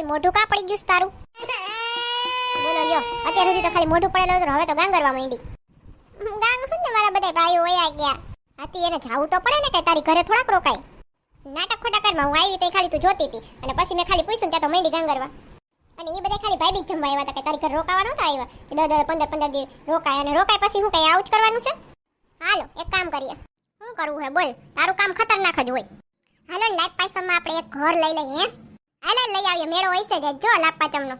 ખાલી મોઢું કા પડી ગયું તારું? બોલો લ્યો, અત્યાર સુધી તો ખાલી મોઢું પડેલું હતું હવે તો ગાંગરવા માંડી. ગાંગ શું ને, મારા બધા ભાઈઓ વયા ગયા. હાથી એને જાવું તો પડે ને કે તારી ઘરે થોડાક રોકાય. નાટક ખોટા કરમાં હું આવી તો ખાલી તું જોતી હતી, અને પછી મેં ખાલી પૂછ્યું ત્યાં તો માંડી ગાંગરવા અને એ બધા ખાલી ભાઈ બીજ જમવા આવ્યા હતા કે તારી ઘર રોકાવા નહોતા આવ્યા? દસ દસ પંદર પંદર દિવસ રોકાય, અને રોકાય પછી હું કઈ આવું જ કરવાનું છે? હાલો, એક કામ કરીએ. શું કરવું હે, બોલ, તારું કામ ખતરનાક જ હોય. હાલો લાઈફ પાસમાં આપણે એક ઘર લઈ લઈએ હે લઈ આવીએ. મેળો છે જ. જો લાભ પાચમનો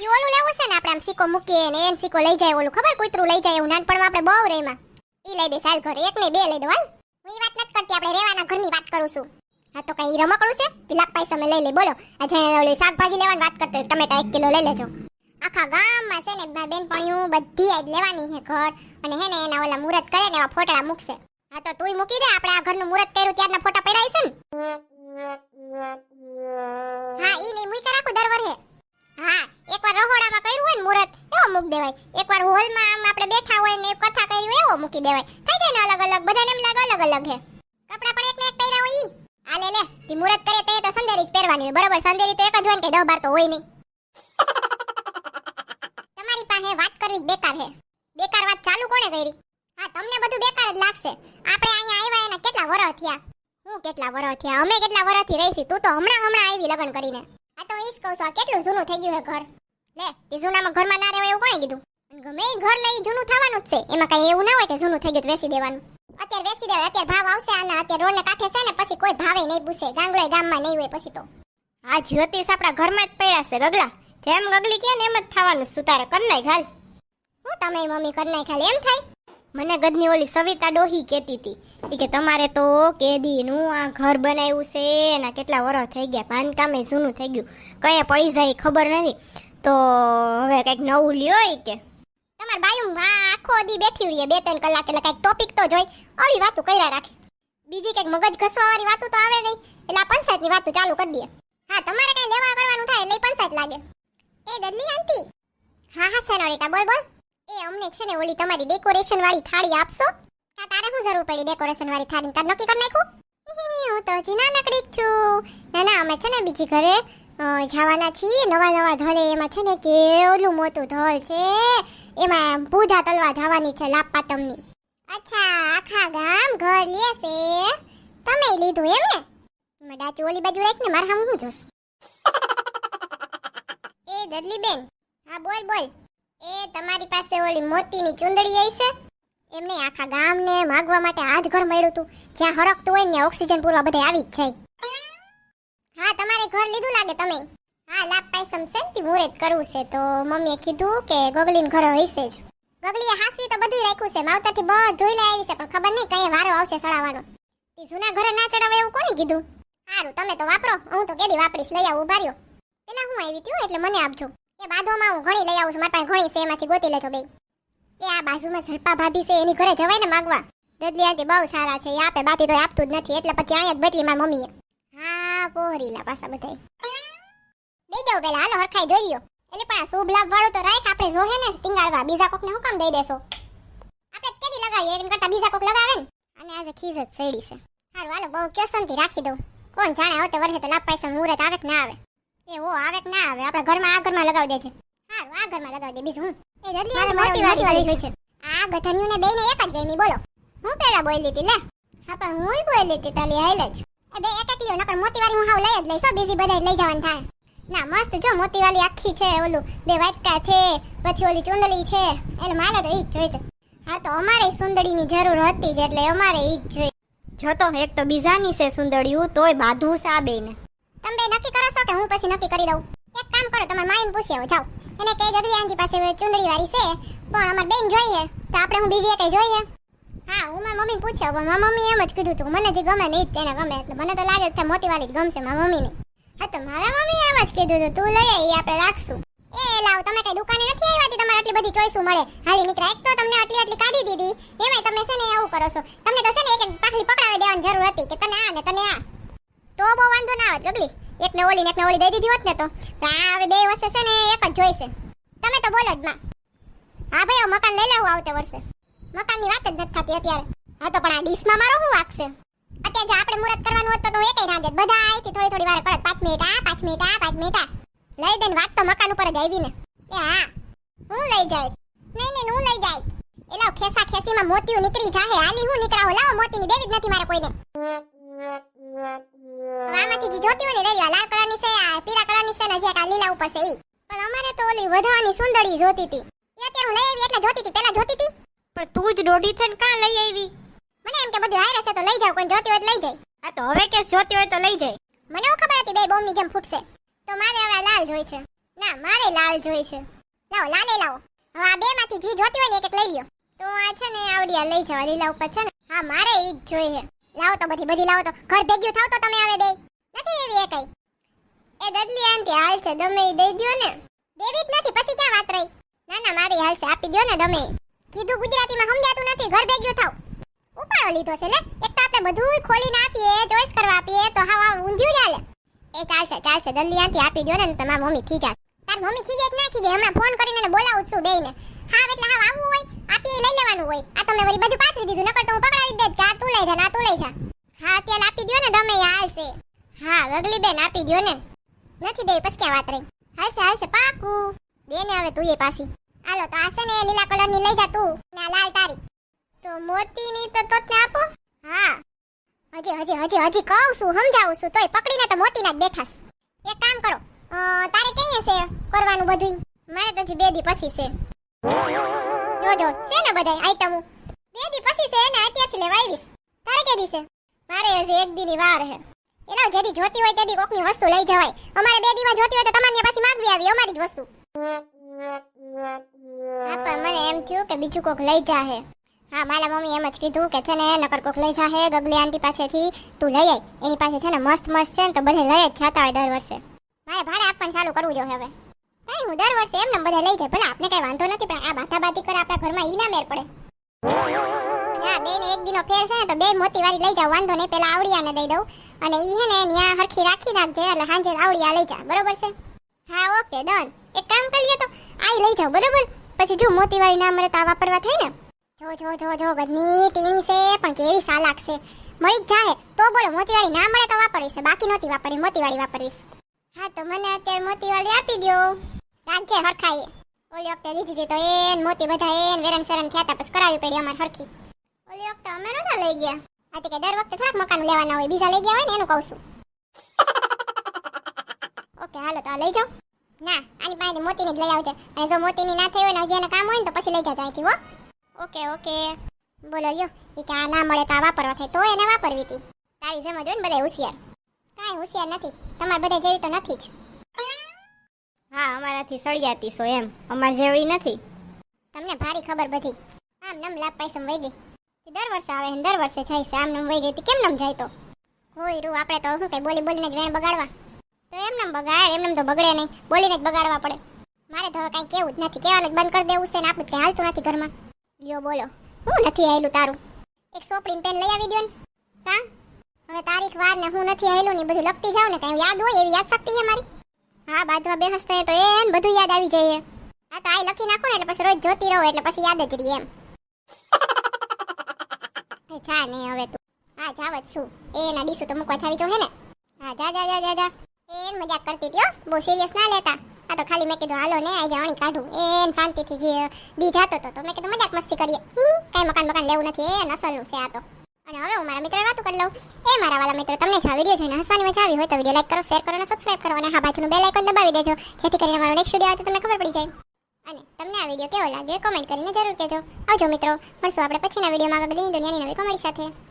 ઈ ઓલું લેવું છે ને આપણે આમ સિક્કો મૂકીએ ને એન સિક્કો લઈ જાય ઓલું. ખબર? કૂતરું લઈ જાય એવું નાનપણમાં આપણે બહુ રેમાં ઈ લઈ દે સાલ ઘરે. એક ને બે લઈ દો, હાલ. હું ઈ વાત નથી કરતી. આપણે રેવાના ઘરની વાત કરું છું. હા, તો કઈ રમકડું છે? લાભ પૈસા લઈ લે. બોલો. આ ઓલી શાકભાજી લેવાની વાત કરતો ટમેટા એક કિલો લઈ લેજો. આખા ગામમાં છે ને મારી બેનપણીઓ બધી જ લેવાની છે ઘર. અને હે ને એના ઓલા મુહૂર્ત કરે ને એવા ફોટા મૂકશે. હા, તો તુંય મૂકી દે. આપણે આ ઘરનું મુહૂર્ત કર્યું ત્યારના ફોટા પડાય છે ને. હા, ઈ નહીં, મુઈ રાખું દર વર્ષે. હા, એકવાર રહોડામાં કર્યું હોય ને મુરત એવો મૂક દેવાય. એકવાર હોલમાં આમ આપણે બેઠા હોય ને કથા કરી એવો મૂકી દેવાય. થઈ જાય ને અલગ અલગ, બધાને એમ લાગે અલગ અલગ હે. કપડા પણ એક ને એક પહેર્યા હોય ઈ. આ લે લે, ઈ મુરત કરે તે તો સંદેરી જ પહેરવાની હોય. બરોબર સંદેરી તો એક જ હોય ને કે દહ બાર તો હોય નહીં. તમારી પાસે વાત કરવી બેકાર હે. બેકાર વાત ચાલુ કોણે કરી? હા, તમને બધું બેકાર જ લાગશે. આપણે અહીંયા આવ્યા એના કેટલા વર્ષ થયા? હું કેટલા વરહ અમે કેટલા વરહથી રહીશી? તું તો હમણાં હમણાં આવી લગ્ન કરીને. આ તો ઈસ કહું છું કેટલું જૂનું થઈ ગયું હે ઘર. લે, એ જૂનામાં ઘરમાં ના રહેવાય એવું કોણે કીધું? ગમે એ ઘર લઈ જૂનું થવાનું જ છે. એમાં કઈ એવું ના હોય કે જૂનું થઈ ગયું વેચી દેવાનું. અત્યારે વેચી દેવાય, અત્યારે ભાવ આવશે આના, અત્યારે રોડને કાંઠે છે ને, પછી કોઈ ભાવે નહીં પૂછે. ગાંગડો ગામમાં નહીં હોય પછી તો. આ જ્યોતિષ આપણા ઘરમાં જ પડ્યા છે, ગગલા. જેમ ગગલી કે ને એમ જ થવાનું સુતારે કર નાખ હાલ હું તમે મમ્મી કર નાખ એમ થાય? મને ગદની ઓલી સવિતા ડોહી કહેતી હતી એ કે તમારે તો કેદીનું આ ઘર બનાવ્યું છે, એના કેટલા વર્ષ થઈ ગયા, બાંધકામે જૂનું થઈ ગયું. કયા પડી જાય ખબર નથી. તો હવે કંઈક નવું લ્યો કે. તમારે બાયું આખો દી બેઠી રહીએ બે ત્રણ કલાક એટલે કંઈક ટોપિક તો જોઈ. આવી વાતો કર્યા રાખે. બીજી કંઈક મગજ ઘસવાવાળી વાતો તો આવે નહીં. એટલે આ પંચાયતની વાતો ચાલુ કરી દઈએ. હા, તમારે કંઈ લેવા કરવાનું થાય એટલે પંચાયત લાગે. એ દદલી આંટી. હા હા સેનોરિટા બોલ બોલ. એ અમને છે ને ઓલી તમારી ડેકોરેશન વાળી થાળી આપશો? કા તારે શું જરૂર પડી ડેકોરેશન વાળી થાળી તાર નક્કી કરી નાખ્યું હી, તો હજી નાનકડી જ છું. ના ના અમે છે ને બીજી ઘરે જવાના છીએ. નવા નવા ધરે એમાં છે ને કેવલું મોટું ધળ છે. એમાં પૂજા તલવા જવાની છે લાપ પાતમની અચ્છા આખા ગામ ઘર લેશે તમે લીધું એમ ને? એમાં ડાચું ઓલી બાજુ રાખ ને મારે હું જોશ. એ દરલી બેન હા બોલ બોલ. એ તમારી પાસે ઓલી મોતીની ચુંદડી હશે એમને આખા ગામને માગવા માટે આ ઘર મળ્યું હતું. જ્યાં હરકતું હોય ને ઓક્સિજન પૂરવા બધા આવી જ જાય. હા, તમારે ઘર લીધું લાગે તમે. હા, લાભ પાયસમ સેન્તી મુહૂર્ત કરવું છે. તો મમ્મીએ કીધું કે ગોગલીન ઘર હશે જ. ગોગલીએ હાસવી તો બધું રાખ્યું છે. માવતરથી બધું લઈ આવી છે, પણ ખબર નહીં કઈ વારો આવશે સડાવવાનો. તે જૂના ઘરે ના ચડાવે એવું કોણે કીધું? સારું તમે તો વાપરો. હું તો કેદી વાપરીશ. લઈ આવું, ઊભા રહ્યો. પેલા હું આવી હતી એટલે મને આપજો. એ બાધોમાં હું ઘણી લઈ આવું છું. મારી પાસે ઘણી છે, એમાંથી ગોતી લેજો બે એ આ બાજુમાં ઝડપા ભાભી છે, એની ઘરે જવાય ને માગવા. દદલી આંટી બહુ સારા છે, એ આપે, બાકી તો આપતું જ નથી. એટલે પછી અહીંયા જ બદલી મારી મમ્મીએ. હા, પોહરીલા પાછા બધા દઈ દઉં પેલા. હાલો, હરખાઈ જોઈ લ્યો. એટલે પણ આ શુભ લાભ વાળું તો રાખ, આપણે જોહે ને ટીંગાળવા બીજા કોકને હું કામ દઈ દેશો? આપણે કેદી લગાવીએ, એની કરતા બીજા કોક લગાવે ને? અને આજે ખીજ જ ચડી છે. સારું હાલો, બહુ કેસનથી રાખી દઉં. કોણ જાણે, આવતે વર્ષે તો લાભ પૈસા મુહૂર્ત આવે કે ના આવે. એ હો આવે કે ના આવે. આપણે ઘરમાં આ ઘરમાં લગાવી દેજે હારું આ ઘરમાં લગાવી દે બીજું હું. એ જલ્દી મારે મોટી વાળી વાળી છે. આ ગધનિયુંને બેયને એક જ ગમી બોલો. હું પેલા બોલી હતી લે. હા પણ હુંય બોલી હતી તાલી હાલ જ. એ બે એક એકલી નકર મોટી વાળી હું હાવ લઈ જ લઈશ બીજી બધા લઈ જવાનું થાય. ના મસ્ત જો મોતી વાળી આખી છે ઓલું. બે વાટકા છે પછી ઓલી ચુંદડી છે. એટલે મારે તો ઈ જ જોઈએ છે. હા તો અમારે સુંદડીની જરૂર હતી જ એટલે અમારે ઈ જ જોઈએ જો તો એક તો બીજાની છે સુંદડીયું તોય બાધું સાબેને બેને તમે બે નક્કી કરો છો કે હું પછી નક્કી કરી દઉં? એક કામ કરો, તમારા માઈને પૂછી આવો, જાઓ. એને કઈ જગ્યાએ આંટી પાસે ચુંદડી વાળી છે, પણ અમાર બેન જોઈએ, તો આપણે હું બીજી કઈ જોઈએ? હા, હું મારી મમ્મીને પૂછ્યો, પણ મારી મમ્મી એમ જ કીધું હતું મને જે ગમે નહીં તેને ગમે, એટલે મને તો લાગે છે મોટી વાળી ગમશે મારી મમ્મીને. હા, તો મારા મમ્મી એમ જ કીધું હતું તું લઈ આવી આપણે રાખશું. એ, લાવ, તમે કઈ દુકાને નથી આવ્યા તમારે આટલી બધી ચોઈસું મળે? હાલી નીકળા એક તો તમને આટલી આટલી કાઢી દીધી, એમાંય તમે છે ને એવું કરો છો. તમને તો છે ને એક એક પાખલી પકડાવી દેવાની જરૂર હતી કે તને આ ને તને આ. તો બહુ વાંધો ના આવે, ગગલી. એક ને ઓલી ને એક ઓલી દઈ દીધી હોત ને તો. આ હવે બે વર્ષે છે ને, એક જ જોઈશે. તમે તો બોલો જ માં. હા ભાઈ, હવે મકાન લઈ લેવું આવતે વર્ષે. મકાનની વાત જ નથી થતી અત્યારે. હા તો પણ આ ડીશમાં મારો શું વાગશે અત્યારે જો આપણે મુરત કરવાનું હોત તો હું એકઈ ના દેત બધા અહીંથી થોડી થોડી વાર કરત પાંચ મિનિટ, આ પાંચ મિનિટ, આ પાંચ દઈ દઈને વાત તો મકાન ઉપર જ આવી ને. એ હા. હું લઈ જાય નહીં નહીં, હું લઈ જાય એલા ખેસા ખેસીમાં મોતીઓ નીકળી જાહે. હાલી હું નીકળાવો. લાવો મોતીની દેવી જ નથી મારે કોઈને. જોતી હોય ને લઈ લાલ કલરની છે આ પીળા કલરની છે ને જે કા લીલા ઉપર છે ઈ. પણ અમારે તો ઓલી વધાવાની સુંદરી જોતી હતી એ અત્યારે હું લઈ આવી એટલે જોતી હતી પેલા જોતી હતી પણ તું જ દોડી થઈને કાં લઈ આવી? મને એમ કે બધું હારે છે તો લઈ જાવ કોઈ જોતી હોય તો લઈ જાય. આ તો હવે કેસ જોતી હોય તો લઈ જાય. મને એવું ખબર હતી બે બોમ્બની જેમ ફૂટશે. તો મારે હવે લાલ જોઈ છે. ના મારે લાલ જોઈ છે. લાવો લાલે લાવો. હવે આ બે માંથી જે જોતી હોય ને એક એક લઈ લ્યો. તો આ છે ને આવડિયા લઈ જવા લીલા ઉપર છે ને. હા મારે ઈ જ જોઈએ. લાવો તો બધી બધી લાવો તો. ઘર ભેગ્યું થાવ તો તમે હવે બે. નથી દેવી એ કઈ. એ દદલી આંટી હાલ છે ઈ દઈ દ્યો ને. દેવી જ નથી, પછી ક્યાં વાત રહી? ના ના મારી હાલ છે, આપી દ્યો ને દમે. કીધું ગુજરાતીમાં સમજાતું નથી, ઘર ભેગ્યું થાવ. ઉપાડો લીધો છે ને એક તો આપણે બધું ખોલીને આપીએ, ચોઈસ કરવા આપીએ, તો હા હા ઊંધ્યું ચાલે એ ચાલશે ચાલશે જલ્દી આંટી આપી દો ને તમારા મમ્મી ખીજાશે તાર મમ્મી ખીજે કે ના ખીજે હમણાં ફોન કરીને એને બોલાવું છું બેયને. હા એટલે હા આવવું હોય, આપી લઈ લેવાનું હોય. આ તમે વળી બધું પાથરી દીધું, નકર તો હું પકડાવી દેત કે આ તું લઈ જા, ના તું લઈ જા. હા તેલ આપી દ્યો ને તમે હાલશે. હા ગગલી બેન આપી દ્યો ને. નથી દે પછી ક્યાં વાત રહી? હાલશે હાલશે પાકું. દે ને હવે તું એ પાછી. હાલો, તો આ ને લીલા કલરની, લઈ જા તું. ને આ લાલ તારી. તો મોતીની તો તોતને આપો. હા. હજી હજી હજી હજી કહું છું, સમજાવું છું. તોય પકડીને તો મોતીના જ બેઠાસ એક કામ કરો. તારે કઈ છે કરવાનું બધું મારે તો હજી બે દી પછી છે. જોજો છે ને બધાય આઈટમો બે દી પછી છે ને અત્યારથી લેવા આવીશ. તારે કે દી છે? મારે હજી એક દીની વાર છે એના જેદી જોતી હોય તેદી કોકની વસ્તુ લઈ જવાય. અમારે બે દીમાં જોતી હોય તો તમારી પાસે માંગવી આવી, અમારી જ વસ્તુ. હા, પણ મને એમ થયું કે બીજું કોક લઈ જાહે. હા, મારા મમ્મી એમ જ કીધું કે છે ને, નકર કોક લઈ જાહે ગગલી આંટી પાસેથી. તું લઈ આય. એની પાસે છે ને મસ્ત મસ્ત છે ને, તો બધે લઈ જ જતા હોય દર વર્ષે. મારે ભાડે આપવાનું ચાલુ કરવું જોઈએ હવે. કઈ હું દર વર્ષે એમને બધા લઈ જાય. ભલે આપણે કઈ વાંધો નથી, પણ આ બાથાબાથી કરે આપણા ઘરમાં ઈ ના મેર પડે. હા બે ને એક દિનો ફેર છે ને તો બે મોટી વાળી લઈ જાવ વાંધો નહીં. પેલા આવડિયાને દઈ દઉં. અને ઈ હે ને ત્યાં હરખી રાખી નાખજે, એટલે સાંજે આવડિયા લઈ જા. બરોબર છે? હા, ઓકે, ડન. એક કામ કરી લ્યો તો આઈ લઈ જાવ બરોબર? પછી જો મોતી વાળી ના મળે તો આ વાપરવા થઈ ને? જો જો જો જો ગદની ટીણી છે, પણ કેવી સાલાક છે. મળી જ જાય તો બોલો, મોતીવાળી ના મળે તો વાપરીશ બાકી નહોતી વાપરી, મોતીવાળી વાપરીશ. હા, તો મને અત્યારે મોતીવાળી આપી દો રાખજે હરખાઈએ. ઓલી વખતે દીધી તો એન મોતી બધા એન વેરણ સેરણ થયા પછી કરાવી પડી અમારે હરખી. ઓલી વખતે અમે નતા લઈ ગયા. આથી કે દર વખતે થોડાક મકાન લેવાના હોય બીજા લઈ ગયા હોય ને એનું કહું છું. ઓકે હાલો તો આ લઈ જાઓ. ના આની પાસે મોતીની જ લઈ આવજે. અને જો મોતીની ના થઈ હોય ને હજી એને કામ હોય ને તો પછી લઈ જાજે અહીંથી હો. Okay okay. બોલો લ્યો. એ કે આ ના મળે તો આ વાપરવા થાય. તો એને વાપરવી હતી. તારી જેમ જ હોય ને બધા હોશિયાર. કાંઈ હોશિયાર નથી. તમારે બધા જેવી તો નથી જ. હા અમારાથી સળિયાતી સો એમ. અમાર જેવડી નથી. તમને ભારી ખબર બધી. આમ નમ લાભ પૈસા વહી ગઈ. દર વર્ષે આવે દર વર્ષે જાય છે. આમ નમ વહી ગઈ કેમ નમ જાય તો? કોઈ રૂ, આપણે તો શું કઈ બોલી બોલીને જ વેણ બગાડવા. તો એમ નમ બગાડ, એમ નમ તો બગડે નહીં. બોલીને જ બગાડવા પડે. મારે તો હવે કેવું જ નથી. કહેવાનું જ બંધ કરી દેવું છે ને આપણું કંઈ હાલતું નથી ઘરમાં. લ્યો બોલો. હું નથી આવેલું તારું? એક સોપડીને પેન લઈ આવી દો ને. કાં હવે તારીખ વાર ને હું નથી આવેલું ને બધું લખતી જાવ ને કઈ યાદ હોય એવી યાદ શક્તિ છે મારી? હા બાદમાં બેહસ થાય તો એને બધું યાદ આવી જાય હા, તો આ લખી નાખો ને એટલે પછી રોજ જોતી રહો, એટલે પછી યાદ જ રહી એમ. એ જા ને હવે તું. હા જાવ જ એ એના ડીસુ તો મૂકવા જાવી જો હે ને? હા, જા જા જા જા જા. એન મજાક કરતી હતી બહુ સિરિયસ ના લેતા. આ તો ખાલી મેં કીધું, હાલો ને આજે અણી કાઢું. એન શાંતિથી જે દી જાતો હતો તો મેં કીધું, મજાક મસ્તી કરીએ. કઈ મકાન મકાન લેવું નથી. એ નસલનું છે આ તો. અને હવે હું મારા મિત્ર વાતો કરી લઉં. એ મારા વાલા મિત્રો તમને જો આ વીડિયો જોઈને હસવાની મજા આવી હોય તો વીડિયો લાઈક કરો શેર કરો અને કરો. હા, બાજુનું બેલ આઇકન દબાવી દેજો. જેથી કરીને મારો નેક્સ્ટ વીડિયો આવે તો તમને ખબર પડી જાય. અને તમને આ વીડિયો કેવો લાગે કોમેન્ટ કરીને જરૂર કહેજો. આવજો મિત્રો, મળશું આપણે પછીના વિડીયોમાં આગળ દુનિયાની નવી કોમેડી સાથે.